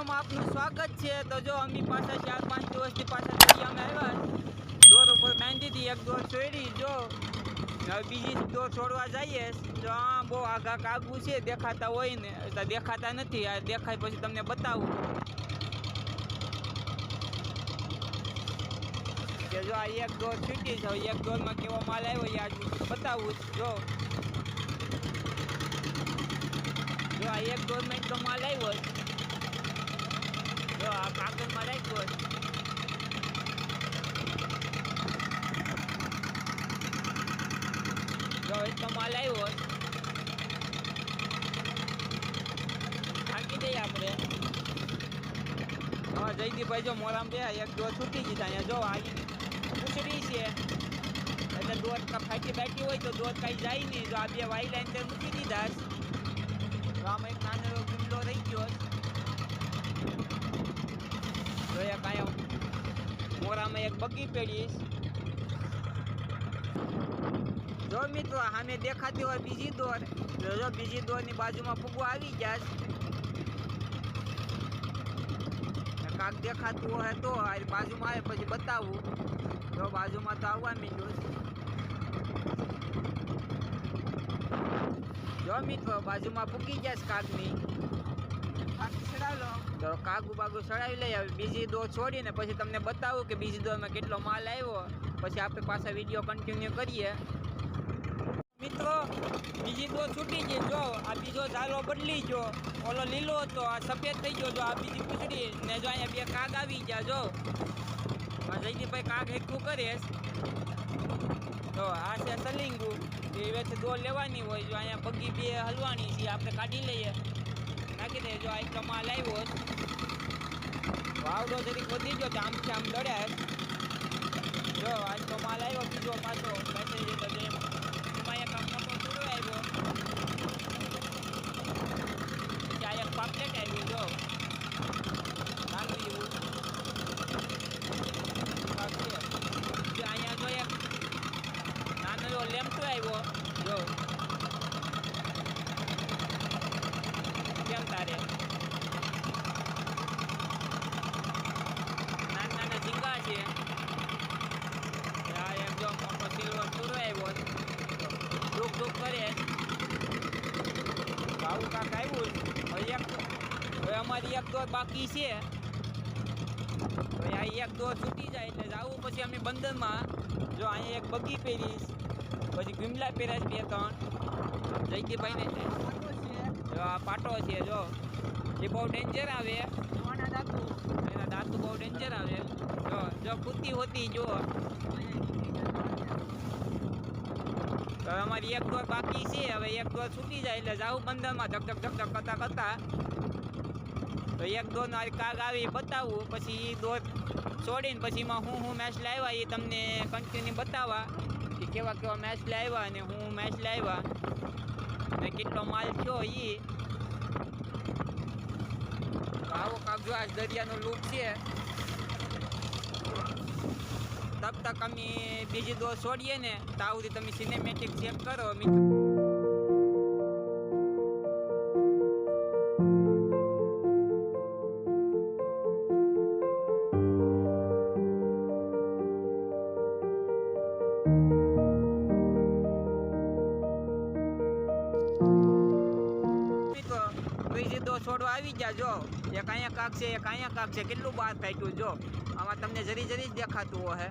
વિડીયોમાં આપનું સ્વાગત છે. તો જો અમી પાછા ચાર પાંચ દિવસથી પાછા દરિયામાં આવ્યા. દોર ઉપર બાંધી હતી, એક દોર છોડી જો બીજી દોર છોડવા જઈએ. તો આ બહુ આઘા કાગવું છે, દેખાતા હોય ને તો દેખાતા નથી. આ દેખાય પછી તમને બતાવું. જો આ એક દોર છૂટી છે એક દોરમાં કેવો માલ આવ્યો એ બતાવું જો. જો આ એક દોરમાં એટલો માલ આવ્યો. જો આ કાગળમાં રાખ્યો છે. જો એટલો માલ આવ્યો. થાકી જઈએ આપણે જો મોરામ બે એક દોર છૂટી ગઈ અહીંયા જો આ પૂછડી છે એટલે દોર ફાટી બેઠી હોય તો દોર કાંઈ જાય નહીં જો આ બે વાઈ લાઈન તે મૂકી દીધા તો આમાં એક નાનો એવો ગુમલો રહી ગયો છે. જો મોરામાં એક બગી પેડી છે. જો મિત્રો સામે દેખાતી હોય બીજી દોર જો બીજી દોરની બાજુમાં ફૂગો આવી ગયા કાંક દેખાતું હોય તો બાજુમાં આવે, પછી બતાવું તો બાજુમાં તો આવવા મીઠું. જો મિત્રો, બાજુમાં ફૂકી ગયા છે કાગની તો કાગુ બાગુ ચડાવી લઈ આવી, બીજી દો છોડીને પછી તમને બતાવું કે બીજી દોરમાં કેટલો માલ આવ્યો પછી આપણે પાછા વીડિયો કન્ટિન્યુ કરીએ. મિત્રો, બીજી દો છૂટી ગઈ. જો, આ બીજો ઝાલો બદલી ગયો. ઓલો લીલો હતો, આ સફેદ થઈ ગયો. જો, આ બીજી પૂછડી ને જો અહીંયા બે કાગ આવી ગયા, જો. જયદીપભાઈ કાગ હેકું કરે છે. તો આ છે સલિંગુ. એ વેચે દો લેવાની હોય. જો, અહીંયા પગી બે હલવાની છે, આપણે કાઢી લઈએ. નાખી દઈએ જો આ પ્રમાણ લાવ્યો વાવડો જરી વધી ગયો આમ આમ દડ્યા છે. જો આજનો માલ આવ્યો બીજો પાછો મેસેજ હતો જે એમાં એક મોટો ચૂડો આવ્યો આ એક પાપલેટ આવ્યું, જો નાનું એવું કાંક છે. પછી અહીંયા જો એક નાનો એવો લેમ્પો આવ્યો જો કેમ તારે નાના નાના ઝીંગા છે આ એક જો મોટો સિલ્વર ચૂરો આવ્યો ડૂક ડૂક કરે તો આવું કાંક આવ્યું હવે એક હવે અમારી એક દોર બાકી છે. આ એક દોર છૂટી જાય એટલે જવું પછી અમે બંદરમાં. જો અહીંયા એક બગી પહેરીશ. પછી ગીમલા પહેરાશ બે ત્રણ. જયદીપભાઈને છે. જો આ પાટો છે જો. એ બહુ ડેન્જર આવે. એના દાંતુ બહુ ડેન્જર આવે. જો જો કૂતી હોતી જો. તો અમારી એક દોર બાકી છે. હવે એક દોર છૂટી જાય એટલે જાવું બંદરમાં. ધક ધક ધક ધક કરતા કરતા. તો એક મારી કાગ આવી બતાવું, પછી એ દોર છોડીને પછી એમાં હું હું મેચ લાવ્યા એ તમને કન્ટિન્યુ બતાવવા કે કેવા કેવા મેચ લાવ્યા અને હું મેચ લાવ્યા અને કેટલો માલ થયો એ આવો કાક જો આ દરિયાનો લૂક છે. તબ તક અમે બીજી દોર છોડીએ ને, તો આવું તમે સિનેમેટિક ચેક કરો, મિત્રો. બીજી સીધો છોડવા આવી ગયા, જો. એક અહીંયા કાક છે, એક અહીંયા કાક છે. કેટલું બહાર કાઢ્યું, જો. આમાં તમને જરી જરી જ દેખાતું હોય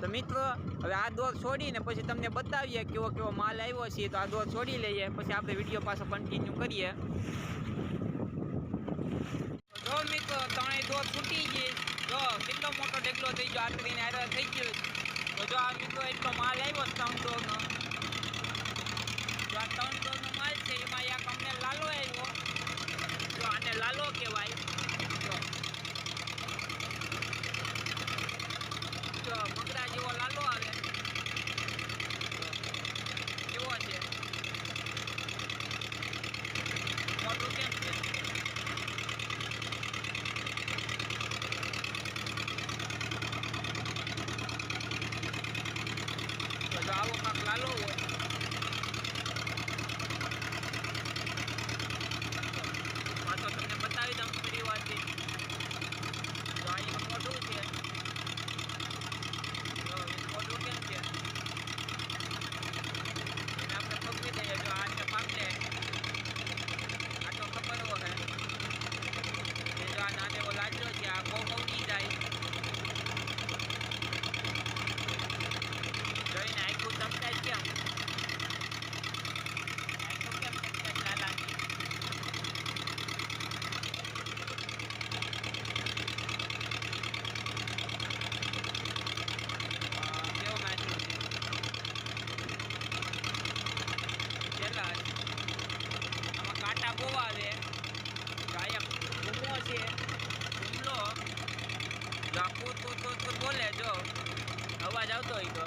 તો મિત્રો, હવે આ દોર છોડીને પછી તમને બતાવીએ કેવો કેવો માલ આવ્યો છે. તો આ દોર છોડી લઈએ, પછી આપણે વીડિયો પાછો કન્ટિન્યુ કરીએ. જો મિત્રો, ત્રણેય દોર છૂટી ગઈ. જો, કેટલો મોટો ઢેકલો થઈ ગયો. આટલીને આરે થઈ ગયો. તો જો આ મિત્રો, એટલો માલ આવ્યો ત્રણ દોરનો જો આ ત્રણ દોરનો માલ છે એમાં એક અમને લાલો આવ્યો જો આને લાલો કહેવાય. આવે ગાયક ભૂમો છે. ભૂમલો ઝાંકુ તું, તો બોલે જો. અવાજ આવતો હોય તો.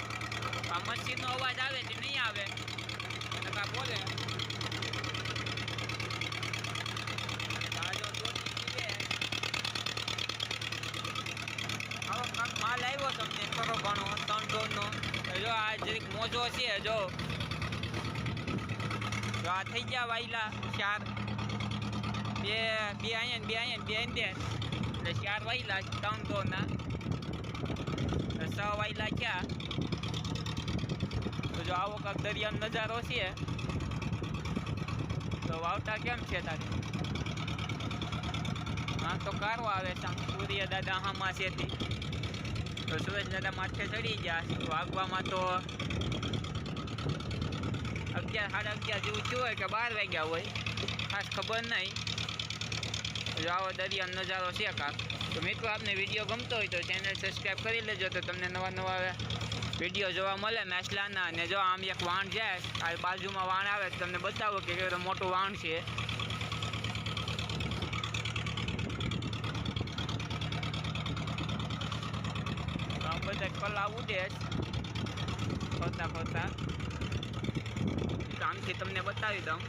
આ મચ્છીનો અવાજ આવે કે નહીં આવે. અને કાં બોલે. માલ આવ્યો તમને કરો ઘણો ત્રણ ઢોરનો જો આ જરીક મોજો છે, જો. જો આ થઈ ગયા વાયલા ચાર. બે બે અહીંયા બે અહીંયા બે અહીંયા એટલે ચાર વાયલા ત્રણ ધોના છ વાયલા ક્યાં તો જો આવો કાંક દરિયાનો નજારો છે. તો વાવટા કેમ છે તારે? હા, તો કારો આવે સૂર્ય દાદા હામાં છે તો. સુરેશ દાદા માથે ચડી ગયા. વાગવામાં તો અગિયાર, સાડા અગિયાર જેવું થયું હોય કે બાર વાગ્યા હોય, ખાસ ખબર નહીં. જો આવો દરિયાનો નજારો છે કાંક. તો મિત્રો, આપને વીડિયો ગમતો હોય તો ચેનલ સબસ્ક્રાઈબ કરી લેજો તો તમને નવા નવા વીડિયો જોવા મળે. મેસલાના અને જો આમ એક વાણ જાય, આ બાજુમાં વાણ આવે તો તમને બતાવો કે કેવું મોટું વાણ છે. બધા કલા ઉડે ખોતા ફરતા આમથી તમને બતાવી દઉં.